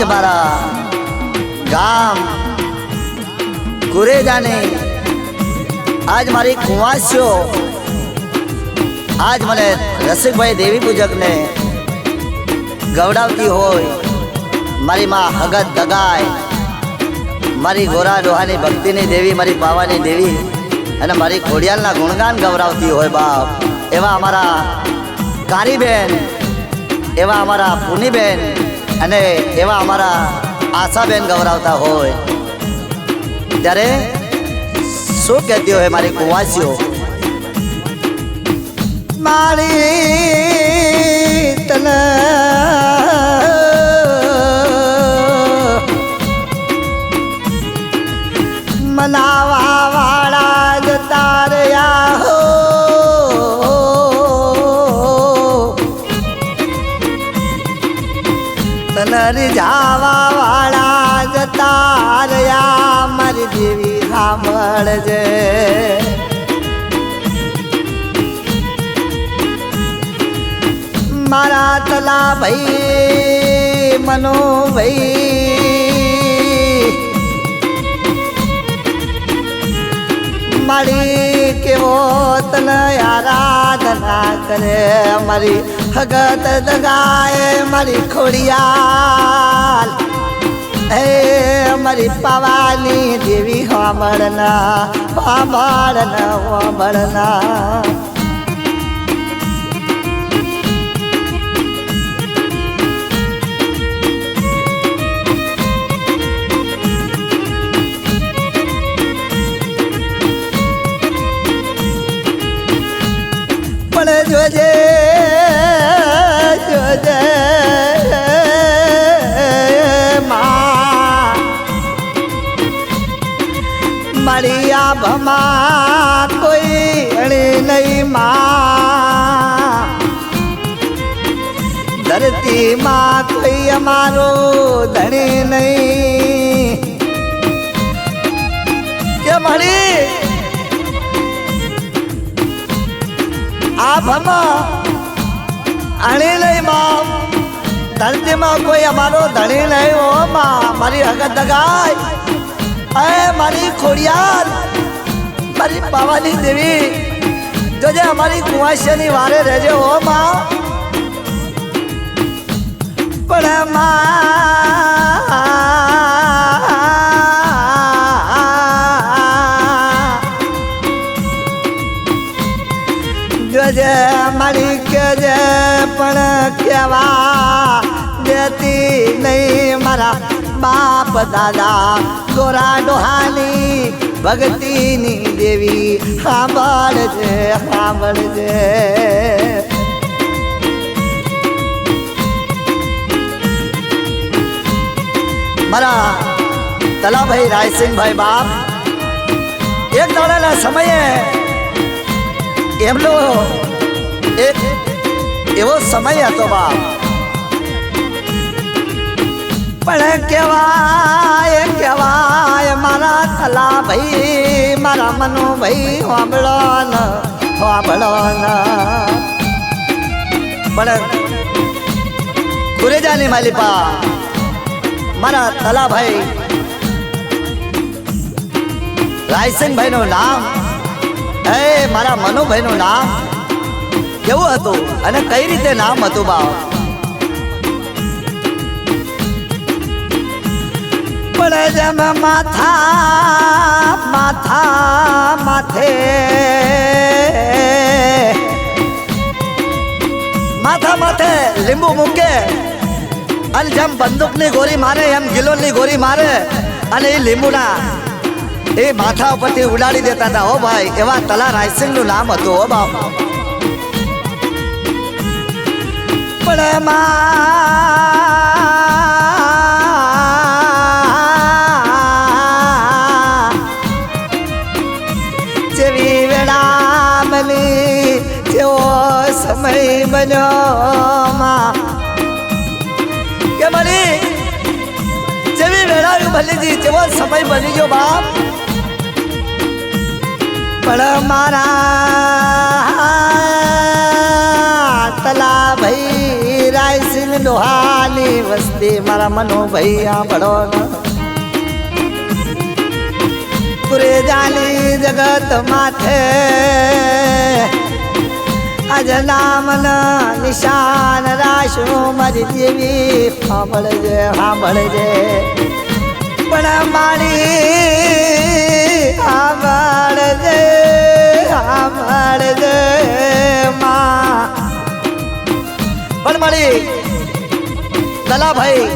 આજ મારા ગામ કુરેજાને આજ મારી કુંવાસીઓ, આજ મને રસિકભાઈ દેવી પૂજકને ગવડાવતી હોય, મારી માં હગત દગાય મારી ગોરા ડોહાની ભક્તિની દેવી, મારી પાવાની દેવી અને મારી ખોડિયાલના ગુણગાન ગવડાવતી હોય બાપ. એવા અમારા કારીબેન એવા અમારા પુનીબેન અને એવા અમારા આશાબેન ગૌરાવતા હોય. ત્યારે શું કહેતી હોય મારી કુવાસીઓ? મારી તને મનાવા તનરી જાવા વાળા જતા રહ્યા મારી દેવી સાંભળજે. મારા તલા ભાઈ મનો ભાઈ મારી કેવો તને આરાધના કરે, મારી હગત દગાએ મારી ખોડિયાલ એ મારી પવાની દેવી હોમળના હોમળના હોમળના જોજે અમારો ધણી નહીં. કે મારી આભમાં અણી નહીં માં ધરતીમાં કોઈ અમારો ધણી નહીં હો માં. મારી હગત દગાય અરે મારી ખોડિયાર, મારી પાવાની દેવી. જોજે અમારી કુંવાશિયાની વારે રહેજે હો માં. પણ જોજે મારી કેજે પણ કેવા દેતી નહીં મારા બાપ દાદા, ગોરા ડોહાની ભક્તિની દેવી સાંભળજે સાંભળજે. મારા તલાભાઈ રાયસિંહભાઈ બાપ, એક દાડાના સમયે એમનો એક એવો સમય હતો બાપ. પણ કેવાય કેવાય મારા તલા ભાઈ મારા મનો ભાઈ હોંભળો ન હોંભળો ન પણ કુરેજાની માલિપા મારા તલાભાઈ. રાયસેનભાઈ નું નામ. એ મારા મનુભાઈ નું નામ. કેવું હતું અને કઈ રીતે નામ હતું બાપ પણ જેમ માથા માથા, માથે. માથા માથે લીંબુ મૂકે. અને જેમ બંદૂકની ગોળી મારે, એમ ગિલોલની ગોળી મારે અને એ લીંબુના. એ માથા ઉપરથી ઉડાડી દેતા હતા. હો ભાઈ, એવા તલા રાયસિંહનું નામ હતું હો બાપ. પણ એમાં પણ મારા. તલા ભાઈ રાયસિંહ ડોહાની વસ્તી મારા મનો ભાઈ આંભળો પૂરે જાની જગત માથે આજ નામન નિશાન રાશો મારી દેવી સાંભળજે સાંભળજે. પણ મારી સાંભળજે સાંભળજે માં. પણ મારી દલાભાઈ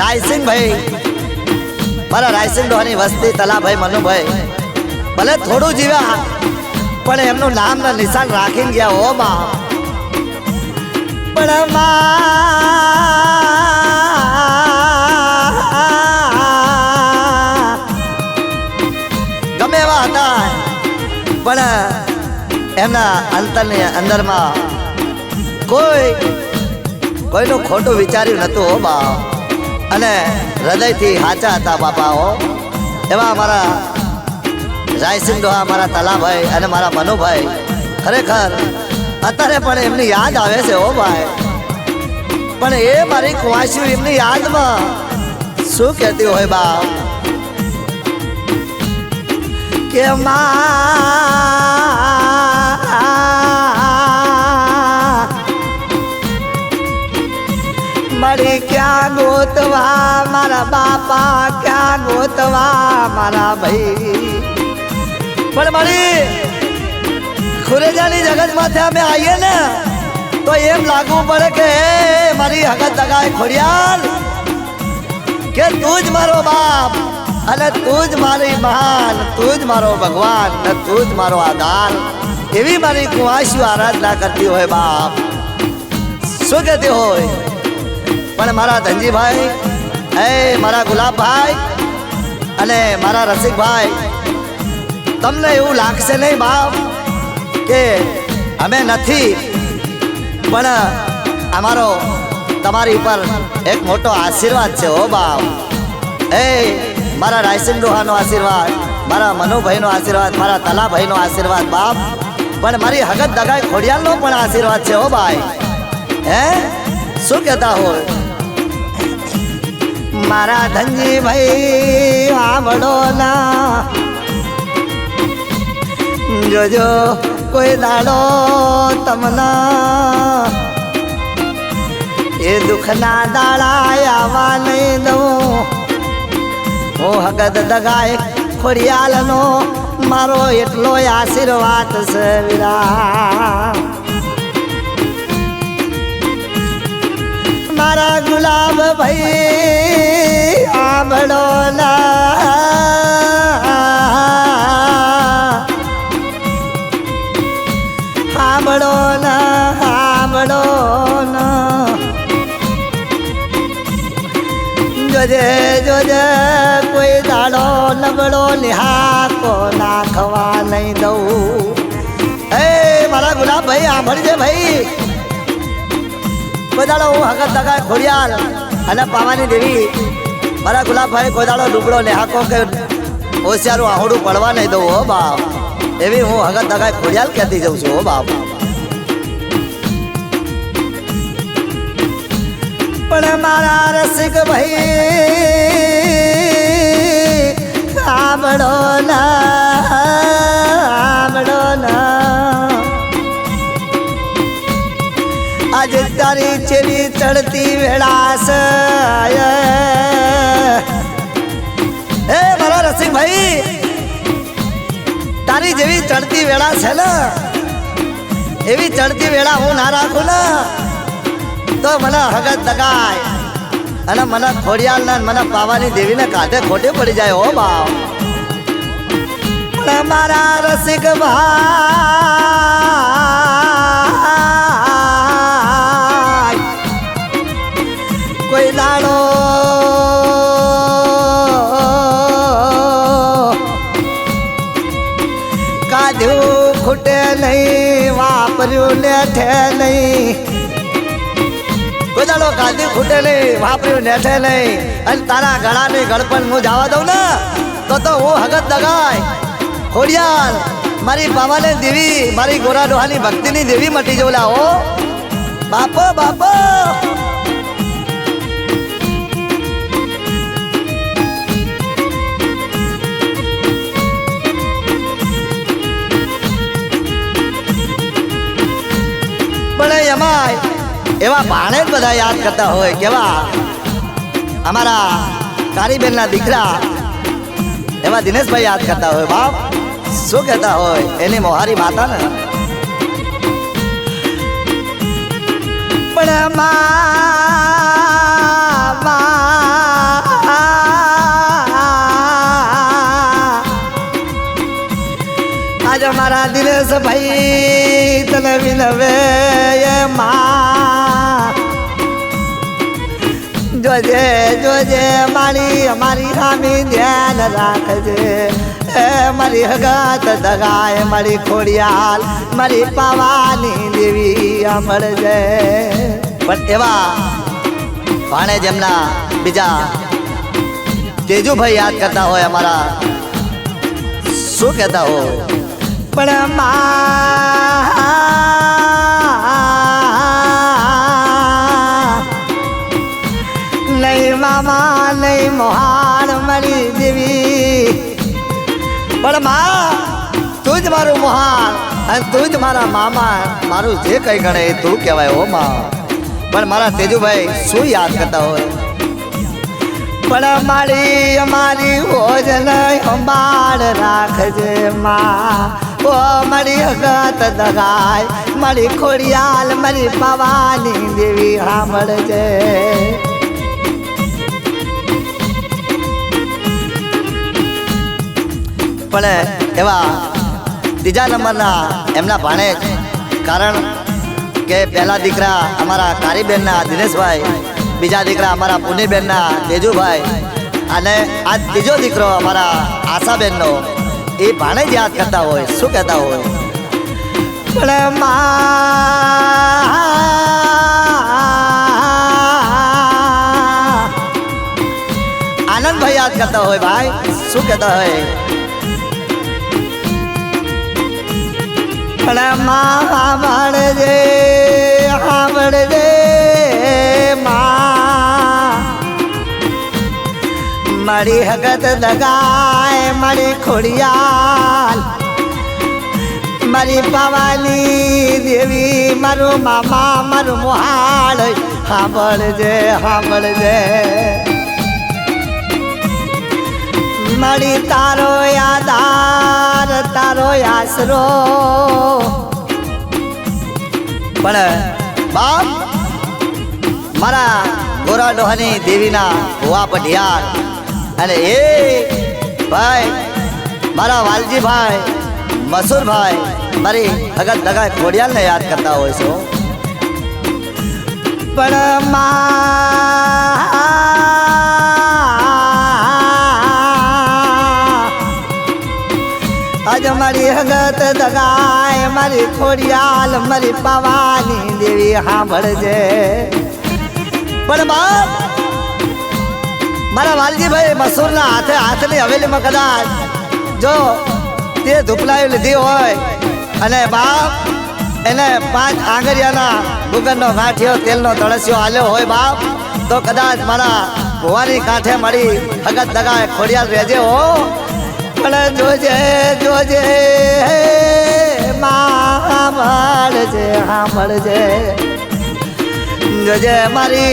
રાયસિંહભાઈ, મારા રાયસિંહ ડોહાની વસ્તી, તલાભાઈ મનુભાઈ. ભલે થોડું જીવ્યા, પણ એમનું નામ ને નિશાન રાખીને ગયા હો બા પણ માં હતા પણ એમના અંતરની અંદરમાં કોઈ કોઈનું ખોટું વિચાર્યું નહોતું હો બા. અને હૃદયથી સાચા હતા બાપાઓ. એવા અમારા રાયસિંહ ડોહા મારા તલાભાઈ અને મારા મનુભાઈ ખરેખર અત્યારે પણ એમની યાદ આવે છે હો ભાઈ. પણ એ મારી કુવાસીઓ એમની યાદમાં શું કહેતી હોય બાપ કે માં ક્યાં ગોતવા, મારા બાપા ક્યાં ગોતવા, મારા ભાઈ? પણ મળી ખુરેજાની જગત માથે અમે આવીએ ને, તો એમ લાગવું પડે કે મારી હગત દગાય ખોડિયાલ કે તું જ મારો બાપ. અને તું જ મારી માન તું જ મારો ભગવાન ને તું જ મારો આધાર. એવી મારી કુવાસીઓ આરાધના કરતી હોય બાપ. શું કહેતી હોય? પણ મારા ધનજીભાઈ એ મારા ગુલાબભાઈ અને મારા રસિકભાઈ, તમને એવું લાગશે નહીં બાપ કે અમે નથી, પણ અમારો તમારી પર એક મોટો આશીર્વાદ છે ઓ બાપ. એ મારા રાયસિંહ ડોહાનો આશીર્વાદ, મારા મનુભાઈનો આશીર્વાદ, મારા તલાભાઈનો આશીર્વાદ, બાપ. પણ મારી હગત દગાઈ ખોડિયાલનો પણ આશીર્વાદ છે હો ભાઈ. હે? શું કહેતા હોય મારા ધનજી ભાઈ આવડો ના જોજો, કોઈ દાડો તમના. એ દુઃખના દાડા આવવા નહીં દઉં. હું હગત દગાય ખોડિયાલનો મારો એટલો આશીર્વાદ છે વિરા મારા ગુલાબ ભાઈ આંબળો ના હગત દગાય ખોડિયાલ અને પાવાની દેવી. મારા ગુલાબભાઈ કોદાળો ડુબળો ને હાકો કે હોશિયારું આહોડું પડવા નહીં દઉં, હો બાપ. એવી હું હગત દગાય ખોડિયાલ કહેતી જઉં છું, હો બાપ. પણ મારા રસિક ભાઈ સાંભળો ના સાંભળો ના. આજે તારી ચડતી વેળાસ હે મારા રસિકભાઈ તારી જેવી ચડતી વેળા છે ને, એવી ચડતી વેળા હું ના રાખું ને, તો મને હગત દગાય અને મને ખોડિયાલ ને મને પાવાની દેવીને કાંઠે ખોટી પડી જાય, હો બાવ તમારા મારા રસિક ભાઈ વાપર્યું ને ઠે નહીં દાડો કાઢ્યું ખૂટે નહીં વાપર્યું નેઠે નહીં. અને તારા ગળાની ગળપણ હું જવા દઉં ને, તો તો હું હગત દગાય ખોડિયાર, મારી પાવાને દેવી, મારી ગોરા ડોહાની ભક્તિની દેવી મટી જવલા હો. બાપો બાપો. પણ એવા ભાણે બધા યાદ કરતા હોય કેવા? અમારા કારીબેનના દીકરા એવા દિનેશભાઈ યાદ કરતા હોય. બાપ, શું કહેતા હોય? એની મોહારી માતા ને. પણ મા- આજ મારા દિનેશભાઈ તને વિનવે જોજે જોજે, મારી, અમારી રામી ધ્યાન રાખજે. એ મારી હગત દગાય મારી ખોડિયાલ, મારી પાવાની દેવી અમરજે પણ એવા ભાણે જેમના બીજા તેજુભાઈ યાદ કરતા હોય અમારા, શું કહેતા હોય? પણ મા નહીં મામા નહીં મોહાણ મળી દેવી. પણ માં, તું જ મારું મોહાણ અને તું જ મારા મામા, મારું જે કઈ ગણે એ તું કહેવાય હો માં. પણ મારા તેજુભાઈ શું યાદ કરતા હોય? પણ મારી અમારી હોજ નહીં અંબાળ રાખજે માં. ઓ મારી હગત દગાય મારી ખોડિયાલ, મારી પવાની દેવી સાંભળજે પણ એવા ત્રીજા નંબરના એમના ભાણે કારણ કે પહેલા દીકરા અમારા કારીબેનના દિનેશભાઈ, બીજા દીકરા અમારા પુનિબેનના તેજુભાઈ, અને આ ત્રીજો દીકરો અમારા આશાબેનનો એ ભાણે જ યાદ કરતા હોય, શું કહેતા હોય? પણ આનંદભાઈ યાદ કરતા હોય ભાઈ, શું કહેતા હોય? પણ મા સાંભળજે મારી હગત લગાય મારી ખોડિયાલ. મારી પાવાની દેવી, મારું મામા, મારું મોહાળ, સાંભળજે સાંભળજે. મળી તારો યાદાર, તારો આશરો. પણ બાપ, મારા ગોરા ડોહાની દેવીના ભુવા પઢિયાર અને એ ભાઈ, મારા વાલજીભાઈ, મસૂરભાઈ, મારી હગત દગા ખોડિયાલને યાદ કરતા હોય છો પણ આજ મારી હગત દગાય મારી ખોડિયાલ મારી પાવાની દેવી સાંભળજે. પણ બાપ મારા વાલજીભાઈ મસૂરના હાથે હાથની હવેલીમાં કદાચ જો તે ધૂપલાવી લીધી હોય અને બાપ એને પાંચ આંગરિયાના ગુગરનો ગાંઠિયો, તેલનો તળસિયો આલ્યો હોય બાપ, તો કદાચ મારા ભુવાની કાંઠે મળી અગત દગાએ ખોડિયાલ રહેજે હો. પણ જોજે જોજે માં સાંભળજે સાંભળજે જોજે મારી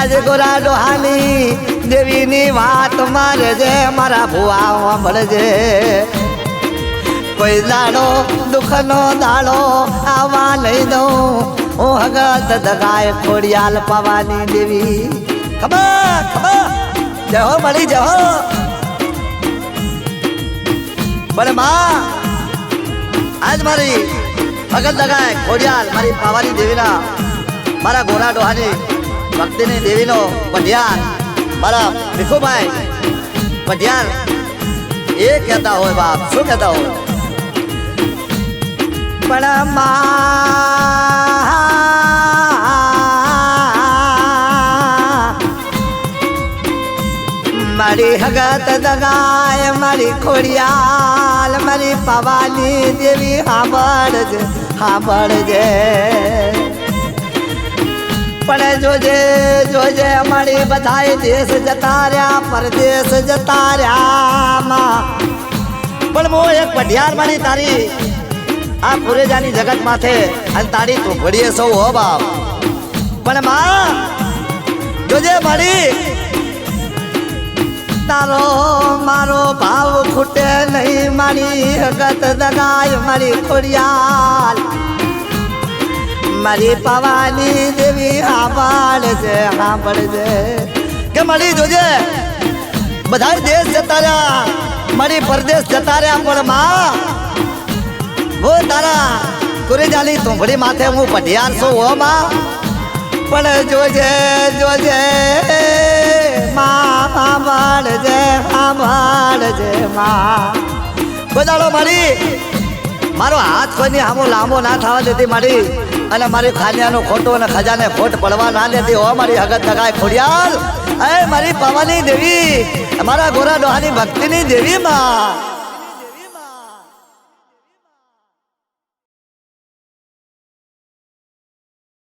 આજે ગોરા ડોહાની દેવીની વાત મારે જે મારા ભુવા સાંભળજે કોઈ દાડો દુઃખનો દાડો આવા લઈ દઉં. હું હગત દગાય ખોડિયાલ પાવાની દેવી. ખબર જય મળી જહો બને માં, આજ મારી ભગત દગાય ખોડિયાલ મારી પાવાની દેવીના મારા ગોરા ડોહાની ભક્તિની દેવીનો પઢિયાર. મારા ભીખુભાઈ પઢિયાર એ કહેતા હોય બાપ, શું કહેતા હોય? પણ મારી હગત દગાય, મારી ખોડિયાલ, મારી પવાની દેવી સાંભળજે સાંભળજે પણ જોજે જોજે અમારી બધાય દેશ જતા રહ્યા પરદેશ જતા રહ્યા પણ હું એક પઢિયાર મારી તારી આ પુરેજાની જગત માથે અને તારી તું ઘડીએ સૌ, હો બાપ. પણ માં, જોજે મારી, તારો મારો ભાવ ખૂટે નહીં, મારી હગત દગાય મારી ખોડિયાલ. મારી પાવાની દેવી સાંભળજે સાંભળજે. કે મળી જોજે બધા દેશ જતા રહ્યા, મારી પરદેશ જતા રહ્યા પણ માં હો તારા, કુરેજાની તુંભડી માથે હું પઢિયાર છું, હો માં. પણ જોજે જોજે, માં સાંભળજે સાંભળજે, માં. બધાડો મારી, મારો હાથ કોઈની આમો લાંબો ના થવા દેતી મારી. અને મારી ખાનિયાનો ખોટો અને ખજાને ખોટ પડવા ના દેતી હો મારી હગત દગાય ખોડિયાલ. એ મારી પવાની દેવી, મારા ગોરા ડોહાની ભક્તિની દેવી માં.